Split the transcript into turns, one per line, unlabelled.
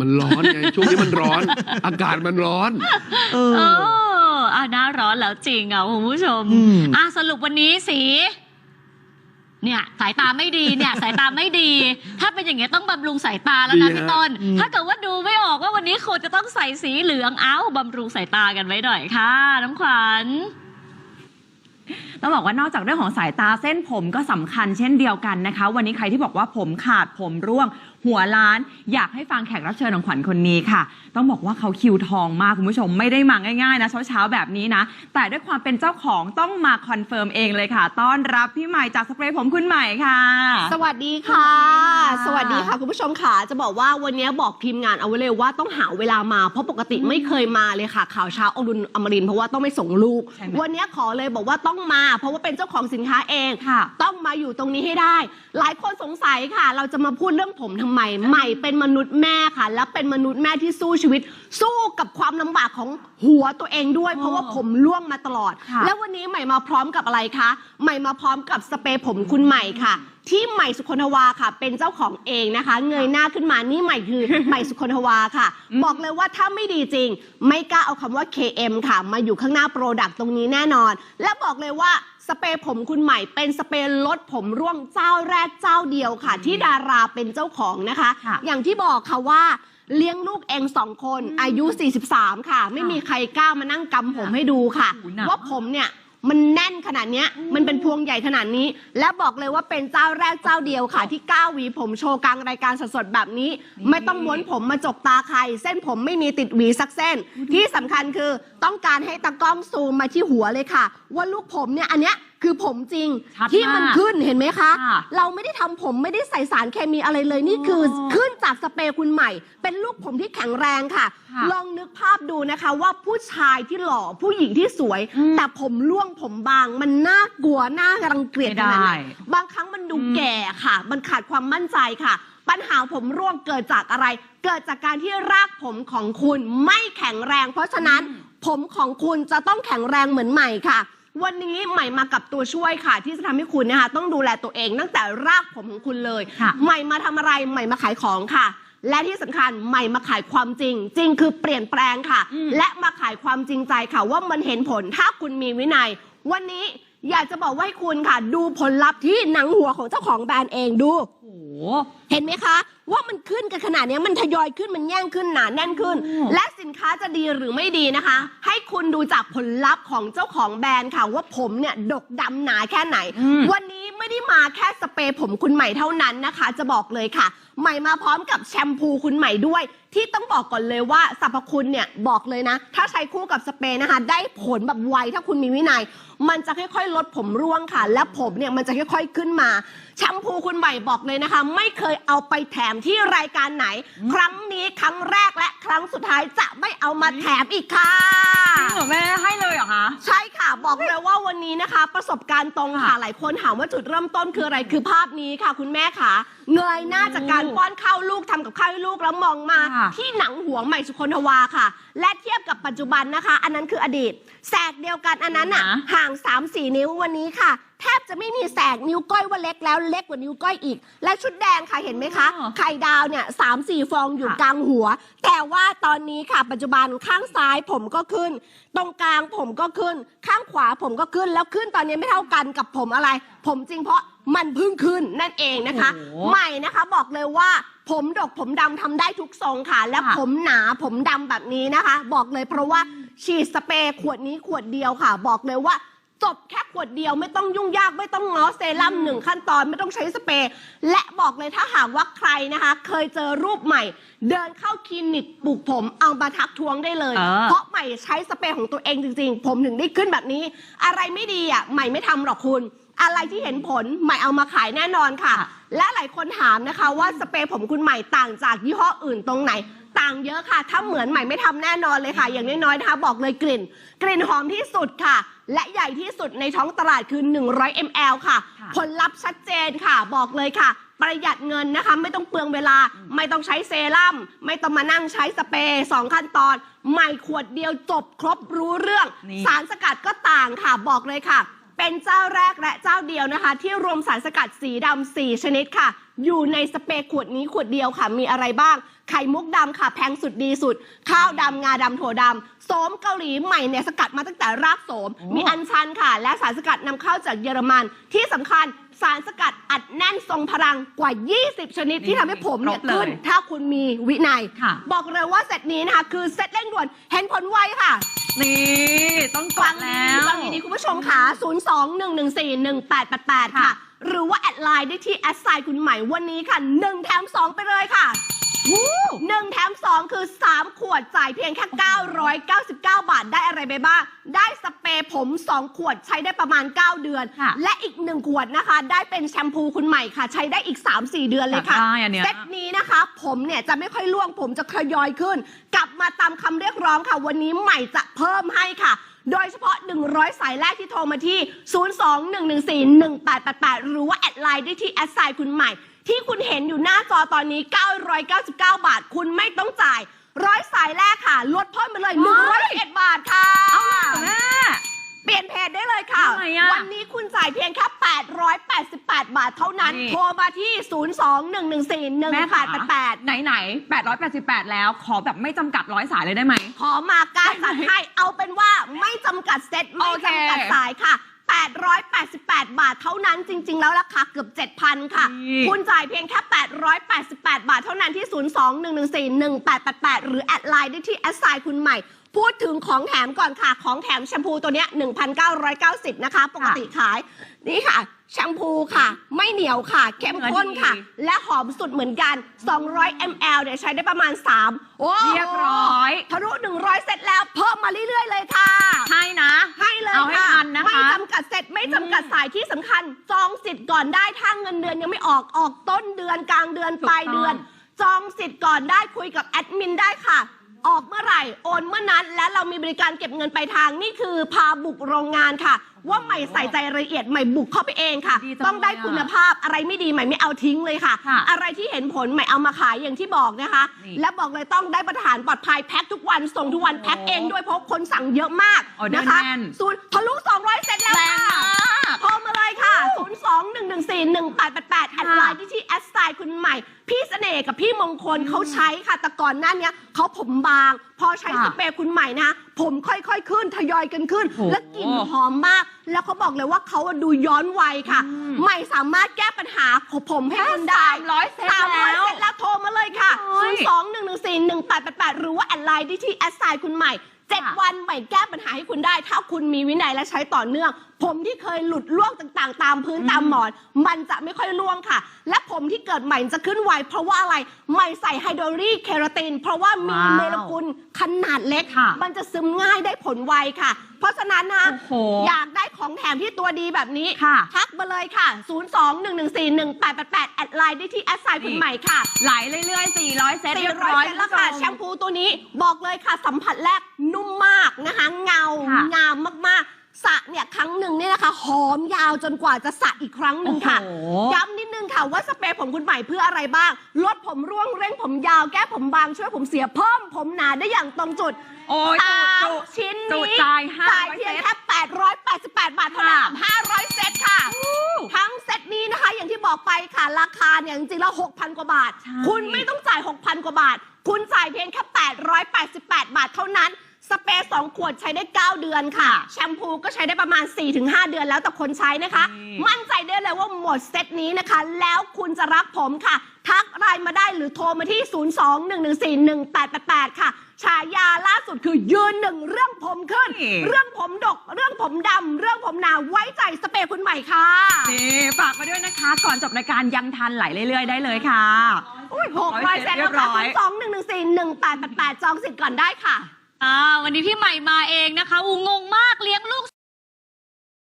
มันร้อนไงช่วงนี้มันร้อน อากาศมันร้อน
เอ
เอ
อ
ออะหน้าร้อนแล้วจริงอะคุณผู้ชม
อืม
อะสรุปวันนี้สี เนี่ย สายตาไม่ดีเนี่ย สายตาไม่ดี ถ้าเป็นอย่างเงี้ยต้องบำรุงสายตาแล้วนะ
ดีฮะ
พี่ต้น
อืม
ถ้าเกิดว่าดูไม่ออกว่าวันนี้ควรจะต้องใส่สีเหลืองเอ้าบำรุงสายตากันไว้หน่อยค่ะ น้ำขวัญ
ต้องบอกว่านอกจากเรื่องของสายตาเส้นผมก็สำคัญเช่นเดียวกันนะคะ วันนี้ใครที่บอกว่าผมขาดผมร่วง หัวล้าน อยากให้ฟังแขกรับเชิญของขวัญคนนี้ค่ะ ต้องบอกว่าเขาคิวทองมากคุณผู้ชมไม่ได้มาง่ายๆนะเช้าๆแบบนี้นะ แต่ด้วยความเป็นเจ้าของต้องมาคอนเฟิร์มเองเลยค่ะ ต้อนรับพี่ใหม่จากสเปรย์ผมคุณใหม่ค่ะ
สวัสดีค่ะ
ส
ส
วั
วั
ส
ส
ดี
ดี
ค่ะ
ค่ะคุณผู้ชมค่ะจะบอกว่าวันนี้บอกทีมงานเอาไว้เลยว่าต้องหาเวลามาเพราะปกติไม่เคยมาเลยค่ะข่าวเช้าอรุณอมรินทร์เพราะว่าต้องไม่ส่งลูก
ใช่ไหม
วันนี้ขอเลยบอกว่าต้องมาเพราะว่าเป็นเจ้าของสินค้าเอง
ค่ะ
ต้อง มาอยู่ตรงนี้ให้ได้ หลายคนสงสัยค่ะ เราจะมาพูดเรื่องผมทำไม ใหม่เป็นมนุษย์แม่ค่ะ และเป็นมนุษย์แม่ที่สู้ชีวิต สู้กับความลำบากของหัวตัวเองด้วย เพราะว่าผมร่วงมาตลอด
ค่ะ
แล้ววันนี้ใหม่มาพร้อมกับอะไรคะใหม่มาพร้อมกับสเปรย์ผมคุณใหม่ค่ะ ที่ใหม่สุคนทวาค่ะ เป็นเจ้าของเองนะคะ เงยหน้าขึ้นมานี่ใหม่คือ ใหม่สุคนทวาค่ะ
อืม
บอกเลยว่าถ้าไม่ดีจริง ไม่กล้าเอาคำว่า KM ค่ะ มาอยู่ข้างหน้าโปรดักต์ตรงนี้แน่นอน และบอกเลยว่า สเปรย์ผมคุณใหม่เป็นสเปรย์ลดผมร่วงเจ้าแรกเจ้าเดียวค่ะ ที่ดาราเป็นเจ้าของนะคะ
ค่ะ
อย่างที่บอกค่ะว่าเลี้ยงลูกเองสองคนอายุ 43 ค่ะ ไม่มีใครกล้ามานั่งกำผมให้ดูค่ะ
โอ้โหหนัก
ว่าผมเนี่ย มันแน่นขนาดเนี้ย มันเป็นพวงใหญ่ขนาดนี้ และบอกเลยว่าเป็นเจ้าแรกเจ้าเดียวค่ะ ที่ก้าวหวีผมโชว์กลางรายการสดๆแบบนี้ ไม่ต้องม้วนผมมาจกตาใคร เส้นผมไม่มีติดหวีสักเส้น ที่สำคัญคือต้องการให้ตากล้องซูมมาที่หัวเลยค่ะ ว่าลูกผมเนี่ยอันเนี้ย คือผมจริง
ชัด
ที่มัน
มาก
ขึ้นเห็นไหมคะ
ค่ะ
เราไม่ได้ทำผมไม่ได้ใส่สารเคมีอะไรเลยนี่คือ
อ๋อ
ขึ้นจากสเปรย์คุณใหม่ เป็นลูกผมที่แข็งแรงค่ะ
ค่ะ
ลองนึกภาพดูนะคะ ว่าผู้ชายที่หล่อผู้หญิงที่สวย
อืม
แต่ผมร่วงผมบาง มันน่ากลัวน่ารังเกียจขนาดไหน
ไม่ได้
บางครั้งมันดู
อืม
แก่ค่ะ มันขาดความมั่นใจค่ะ ปัญหาผมร่วงเกิดจากอะไร เกิดจากการที่รากผมของคุณไม่แข็งแรง เพราะฉะนั้นผมของคุณจะต้องแข็งแรงเหมือนใหม่ค่ะ วันนี้ใหม่มากับตัวช่วยค่ะ ที่จะทำให้คุณนะคะต้องดูแลตัวเองตั้งแต่รากผมของคุณเลย
ค่ะ
ใหม่มาทำอะไรใหม่มาขายของค่ะ และที่สำคัญใหม่มาขายความจริง จริงคือเปลี่ยนแปลงค่ะ
อืม
และมาขายความจริงใจค่ะ ว่ามันเห็นผลถ้าคุณมีวินัย วันนี้อยากจะบอกว่าให้คุณค่ะ ดูผลลัพธ์ที่หนังหัวของเจ้าของแบรนด์เองดู
โอ้โห
เห็นไหมคะ ว่ามันขึ้นกันขนาดเนี้ยมันทยอยขึ้นมันแย่งขึ้นหนาแน่นขึ้น
โอ้
และสินค้าจะดีหรือไม่ดีนะคะ ให้คุณดูจากผลลัพธ์ของเจ้าของแบรนด์ค่ะ ว่าผมเนี่ยดกดำหนาแค่ไหน
อืม
วันนี้ไม่ได้มาแค่สเปรย์ผมคุณใหม่เท่านั้นนะคะ จะบอกเลยค่ะ ใหม่มาพร้อมกับแชมพูคุณใหม่ด้วย ที่ต้องบอกก่อนเลยว่าสรรพคุณเนี่ยบอกเลยนะ ถ้าใช้คู่กับสเปรย์นะคะ ได้ผลแบบไวถ้าคุณมีวินัย มันจะค่อยๆลดผมร่วงค่ะ และผมเนี่ยมันจะค่อย ๆขึ้นมาแชมพูคุณใหม่บอกเลยนะคะ ไม่เคยเอาไปแถมที่รายการไหน ครั้งนี้ครั้งแรกและครั้งสุดท้ายจะไม่เอามาแถมอีกค่ะ
จริงเหรอแม่ให้เลยเหรอคะ
ใช่ค่ะบอกเลยว่าวันนี้นะคะ ประสบการณ์ตรงค่ะ
ค่ะ
หลายคนถามว่าจุดเริ่มต้นคืออะไรคือภาพนี้ค่ะ คุณแม่ค่ะ เงยหน้าจากการป้อนข้าวลูกทำกับข้าวให้ลูกแล้วมองมา
ค่ะ
ที่หนังหัวใหม่สุคนทวาค่ะ และเทียบกับปัจจุบันนะคะ อันนั้นคืออดีตแสกเดียวกันอันนั้นอะ
นะ
ห่าง 3-4 นิ้ววันนี้ค่ะแทบจะไม่มีแสกนิ้วก้อยว่าเล็กแล้วเล็กกว่านิ้วก้อยอีก และชุดแดงค่ะเห็นไหมคะ
อ๋อ
ไข่ดาวเนี่ยสามสี่ฟองอยู่
ค่ะ
กลางหัว แต่ว่าตอนนี้ค่ะ ปัจจุบันข้างซ้ายผมก็ขึ้น ตรงกลางผมก็ขึ้น ข้างขวาผมก็ขึ้นแล้วขึ้นตอนนี้ไม่เท่ากันกับผมอะไร ผมจริงเพราะมันเพิ่งขึ้นนั่นเองนะคะ
โอ้โห
ใหม่นะคะบอกเลยว่า ผมดกผมดำทำได้ทุกทรงค่ะ และ
ค่ะ
ผมหนาผมดำแบบนี้นะคะ บอกเลยเพราะว่าฉีดสเปรย์ขวดนี้ขวดเดียวค่ะ บอกเลยว่า จบแค่ขวดเดียวไม่ต้องยุ่งยากไม่ต้องง้อเซรั่มหนึ่งขั้นตอนไม่ต้องใช้สเปรย์และบอกเลยถ้าหากว่าใครนะคะ เคยเจอรูปใหม่ เดินเข้าคลินิกปลูกผมเอามาทักท้วงได้เลย
เออ
เพราะใหม่ใช้สเปรย์ของตัวเองจริงๆ ผมถึงได้ขึ้นแบบนี้ อะไรไม่ดีอะใหม่ไม่ทำหรอกคุณ อะไรที่เห็นผลใหม่เอามาขายแน่นอนค่ะ และหลายคนถามนะคะว่าสเปรย์ผมคุณใหม่ต่างจากยี่ห้ออื่นตรงไหน ต่างเยอะค่ะ ถ้าเหมือนใหม่ไม่ทำแน่นอนเลยค่ะ อย่างน้อยๆนะคะบอกเลยกลิ่น กลิ่นหอมที่สุดค่ะ และใหญ่ที่สุดในท้องตลาดคือ 100 ml ค่ะ
ค่ะ
ผลลัพธ์ชัดเจนค่ะ บอกเลยค่ะ ประหยัดเงินนะคะ ไม่ต้องเปลืองเวลา ไม่ต้องใช้เซรั่ม ไม่ต้องมานั่งใช้สเปรย์สองขั้นตอน ใหม่ขวดเดียวจบครบรู้เรื่อง
นี่
สารสกัดก็ต่างค่ะ บอกเลยค่ะ เป็นเจ้าแรกและเจ้าเดียวนะคะ ที่รวมสารสกัดสีดำ4ชนิดค่ะ อยู่ในสเปรย์ขวดนี้ขวดเดียวค่ะ มีอะไรบ้าง ไข่มุกดำค่ะ แพงสุดดีสุด ข้าวดำงาดำถั่วดำโสมเกาหลีใหม่เนี่ยสกัดมาตั้งแต่รากโสม
โอ้
มีอัญชันค่ะ และสารสกัดนำเข้าจากเยอรมัน ที่สำคัญสารสกัดอัดแน่นทรงพลังกว่า 20 ชนิดที่ทำให้ผมเนี่ย
ครบเลย
ขึ้น ถ้าคุณมีวินัย
ค่ะ
บอกเลยว่าเซตนี้นะคะ คือเซตเร่งด่วนเห็นผลไวค่ะ
นี่ต้องก
ฟั
ด
ง
แล้
ดี
ว
ฟังดีๆคุณผู้ชมค่ะ 02-114-1888 ค่ะ
ค่ะ
หรือว่าแอดไลน์ได้ที่แอดไซน์คุณใหม่วันนี้ค่ะ 1 แถม 2 ไปเลยค่ะหนึ่งแถม 2 คือ 3 ขวดจ่ายเพียงแค่ 999 บาทได้อะไรไปบ้าง ได้สเปรย์ผม 2 ขวดใช้ได้ประมาณ 9 เดือน
ค่ะ
และอีก 1 ขวดนะคะ ได้เป็นแชมพูคุณใหม่ค่ะ ใช้ได้อีก 3-4 เดือนเลยค่ะ
อยากได้อันเนี้ย
เซตนี้นะคะ ผมเนี่ยจะไม่ค่อยร่วงผมจะทยอยขึ้น กลับมาตามคำเรียกร้องค่ะ วันนี้ใหม่จะเพิ่มให้ค่ะ โดยเฉพาะ 100 สายแรกที่โทรมาที่ 02-114-1888 หรือว่าแอดไลน์ได้ที่แอดไซน์คุณใหม่ ที่คุณเห็นอยู่หน้าจอตอนนี้ 999 บาท คุณไม่ต้องจ่ายร้อยสายแรกค่ะ ลดเพิ่มไปเลย101บาทค่ะ
เอาแม่
เปลี่ยนเพจได้เลยค่ะ
ทำไมอะ
วันนี้คุณจ่ายเพียงแค่ 888 บาทเท่านั้น
นี่
โทรมาที่
แม่ค่ะ
02-114-1888
ไหนไหน888 แล้ว ขอแบบไม่จำกัดร้อยสายเลยได้ไหม
ขอมาการจัดให้เอาเป็นว่าไม่จำกัดเซตไม่
โอเค
จำกัดสายค่ะ 888 บาทเท่านั้นจริง ๆ แล้วราคาเกือบ 7,000 ค่ะ
นี่
คุณจ่ายเพียงแค่ 888 บาทเท่านั้นที่ 02-114-1888 หรือแอดไลน์ได้ที่แอดไซน์คุณใหม่ พูดถึงของแถมก่อนค่ะ ของแถมแชมพูตัวเนี้ย1,990 นะคะ ปกติขาย นี่ค่ะ แชมพูค่ะ ไม่เหนียวค่ะ เข้มข้นค่ะ และหอมสุดเหมือนกัน 200 ml เนี่ยใช้ได้ประมาณ 3 โอ้
เรียบร้อย
ทะลุ100 เสร็จแล้ว เพิ่มมาเรื่อยๆเลยค่ะ
ให้นะ
ให้เลย
เอาให้
ค่ะ
ทันนะคะ
ไม่จำกัดเสร็จไม่จำกัดสายที่สำคัญ จองสิทธิ์ก่อนได้ถ้าเงินเดือนยังไม่ออกออกต้นเดือนกลางเดือนปลายเดือน จองสิทธิ์ก่อนได้คุยกับแอดมินได้ค่ะ ออกเมื่อไหร่โอนเมื่อนั้น และเรามีบริการเก็บเงินปลายทางนี่คือพาบุกโรงงานค่ะ ว่าใหม่ใส่ใจรายละเอียดใหม่บุกเข้าไปเองค่ะ
ดีจัง
ต้องได้
เลยอะ
คุณภาพอะไรไม่ดีใหม่ไม่เอาทิ้งเลยค่ะ
ค่ะ
อะไรที่เห็นผลใหม่เอามาขายอย่างที่บอกนะคะ
นี่
และบอกเลยต้องได้มาตรฐานปลอดภัยแพ็คทุกวันส่งทุกวันแพ็คเองด้วยเพราะคนสั่งเยอะมาก
ออเดอร์
นะคะ
แน่น
ศูนย์ทะลุ200เสร็จแล้ว
แรง
ค่ะ
มาก
โทรมาเลยค่ะ 0 2 1 1 4 1 8 8 8แอดไลน์ที่ที่แอดไซน์คุณใหม่ พี่เสน่ห์กับพี่มงคลเขาใช้ค่ะ แต่ก่อนหน้าเนี้ยเขาผมบาง พอใช้
ค่ะ
สเปรย์คุณใหม่นะ ผมค่อยๆขึ้นทยอยกันขึ้น
โอ้โห
และกลิ่นหอมมาก แล้วเขาบอกเลยว่าเขาอะดูย้อนวัยค่ะ
อืม
ใหม่สามารถแก้ปัญหาของผมให้คุณได้
300เสร็จ
สามร้อย
แล้ว
เสร็จแล้ว โทรมาเลยค่ะ
โอ้ย
0 2 1 1 4 1 8 8 8 หรือว่าแอดไลน์ที่ที่แอดไซน์คุณใหม่ เจ็ด
ค่ะ
วันใหม่แก้ปัญหาให้คุณได้ ถ้าคุณมีวินัยและใช้ต่อเนื่อง ผมที่เคยหลุดล่วงต่างๆ ตามพื้น
อืม
ตามหมอน มันจะไม่ค่อยล่วงค่ะ และผมที่เกิดใหม่จะขึ้นไวเพราะว่าอะไรใหม่ใส่ไฮโดรลีเคราติน เพราะว่ามี
ว้าว
เมลากุลขนาดเล็ก
ค่ะ
มันจะซึมง่ายได้ผลไวค่ะ เพราะฉะนั้นนะ
โอ้โห
อยากได้ของแถมที่ตัวดีแบบนี้
ค่ะ
ทักมาเลยค่ะ 0 2 1 1 4 1 8 8 8 แอดไลน์ได้ที่แอดไซน์คุณใหม่ค่ะ
ไหลเรื่อยๆ 400 เซต
สี่
เรียบ
ร้
ร้
อ
อยย
เซตแล้วค่ะแชมพูตัวนี้บอกเลยค่ะ สัมผัสแรกนุ่มมากนะคะ เงา
ค่ะ
งามมากๆ สระเนี่ยครั้งหนึ่งเนี่ยนะคะ หอมยาวจนกว่าจะสระอีกครั้งหนึ่งค่ะ
โอ้โห
ย้ำนิดนึงค่ะว่าสเปรย์ผมคุณใหม่เพื่ออะไรบ้าง ลดผมร่วงเร่งผมยาวแก้ผมบางช่วยผมเสียเพิ่มผมหนาได้อย่างตรงจุด
โอ้ย
สา
จุ
มชิ้น
จุ
นี้
จ่าย500
จ่ายเพียงแค่888 บาทเท่านั้นกับ500 เซตค่ะ ทั้งเซตนี้นะคะ อย่างที่บอกไปค่ะ ราคาเนี่ยจริงๆแล้ว 6,000 กว่าบาท
ใช่
คุณไม่ต้องจ่าย 6,000 กว่าบาท คุณจ่ายเพียงแค่888 บาทเท่านั้น สเปรย์2ขวดใช้ได้ 9 เดือนค่ะ แชมพูก็ใช้ได้ประมาณ 4-5 เดือนแล้วแต่คนใช้นะคะ
นี่
มั่นใจได้เลยว่าหมดเซตนี้นะคะ แล้วคุณจะรักผมค่ะ ทักไลน์มาได้หรือโทรมาที่ 02-114-1888 ค่ะ ฉายาล่าสุดคือยืนหนึ่งเรื่องผมขึ้น
นี่
เรื่องผมดก เรื่องผมดำเรื่องผมหนาไว้ใจสเปรย์คุณใหม่ค่ะ
นี่ฝากมาด้วยนะคะ ก่อนจบรายการยังทันไหลเรื่อย ๆ ได้เลยค่ะ
อุ้ยหกร้อยเซตแล้วค่ะ
เรียบร้อย
สองหนึ่งหนึ่งสี่หนึ่งแปดแปดแปดจองสิทธิ์ก่อนได้ค่ะ
อ่าวันนี้พี่ใหม่มาเองนะคะอูงงมากเลี้ยงลูก